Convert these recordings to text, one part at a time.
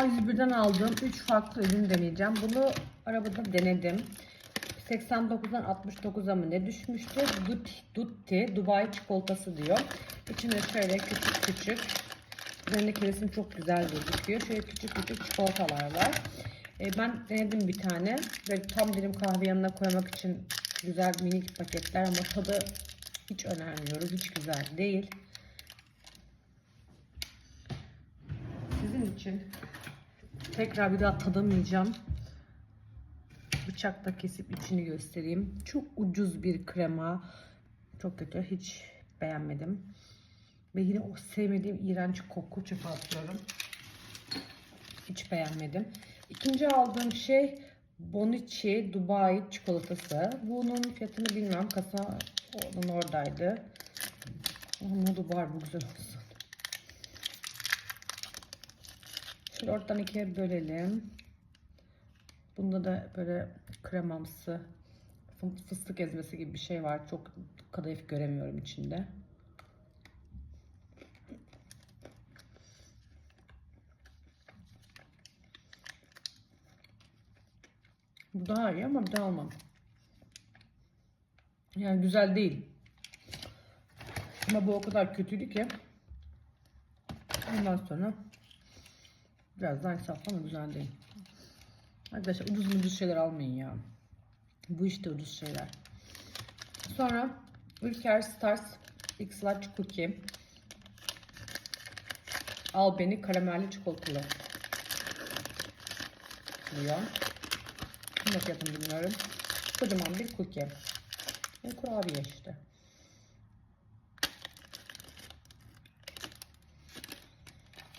A101'den aldığım 3 farklı ürün deneyeceğim. Bunu arabada denedim. 89'dan 69'a mı ne düşmüştü? Dutti, Dutti Dubai çikolatası diyor. İçinde şöyle küçük küçük üzerindeki resim çok güzel gözüküyor. Şöyle küçük küçük çikolatalar var. E, ben denedim bir tane. Böyle tam dilim kahve yanına koymak için güzel minik paketler ama tadı hiç önermiyorum. Hiç güzel değil. Sizin için tekrar bir daha tadamayacağım. Bıçakla kesip içini göstereyim. Çok ucuz bir krema. Çok kötü. Hiç beğenmedim. Ve yine o sevmediğim iğrenç koku çöpe atıyorum. Hiç beğenmedim. İkinci aldığım şey Bonici Dubai çikolatası. Bunun fiyatını bilmem. Kasa onun oradaydı. Modu var bu güzel olsun. Şöyle ortadan ikiye bölelim. Bunda da böyle kremamsı fı- fıstık ezmesi gibi bir şey var. Çok kadayıf göremiyorum içinde. Bu daha iyi ama bir daha almam. Yani güzel değil. Ama bu o kadar kötüydü ki. Ondan sonra biraz daha insaflı ama güzel değil. Arkadaşlar ucuz ucuz şeyler almayın ya. Bu işte ucuz şeyler. Sonra Ülker Stars X Large Cookie. Al beni karamelli çikolatalı. Diyor. Ne fiyatını bilmiyorum. Kocaman bir cookie. Ve kurabiye işte.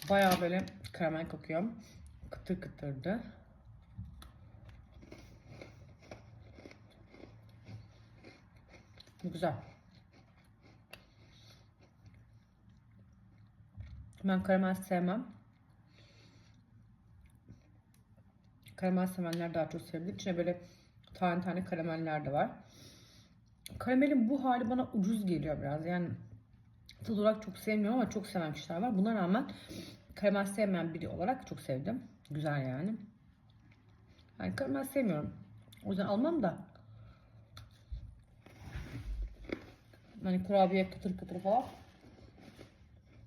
Bayağı böyle karamel kokuyor. Kıtır kıtırdı. Güzel. Ben karamel sevmem. Karamel sevenler daha çok sevebilir. İçine böyle tane tane karameller de var. Karamelin bu hali bana ucuz geliyor biraz. Yani tad olarak çok sevmiyorum ama çok seven kişiler var. Buna rağmen karamel sevmeyen biri olarak çok sevdim. Güzel yani. Yani karamel sevmiyorum. O yüzden almam da. Hani kurabiye kıtır kıtır falan.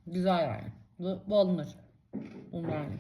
Güzel yani. Bu, bu alınır. Bunlar yani.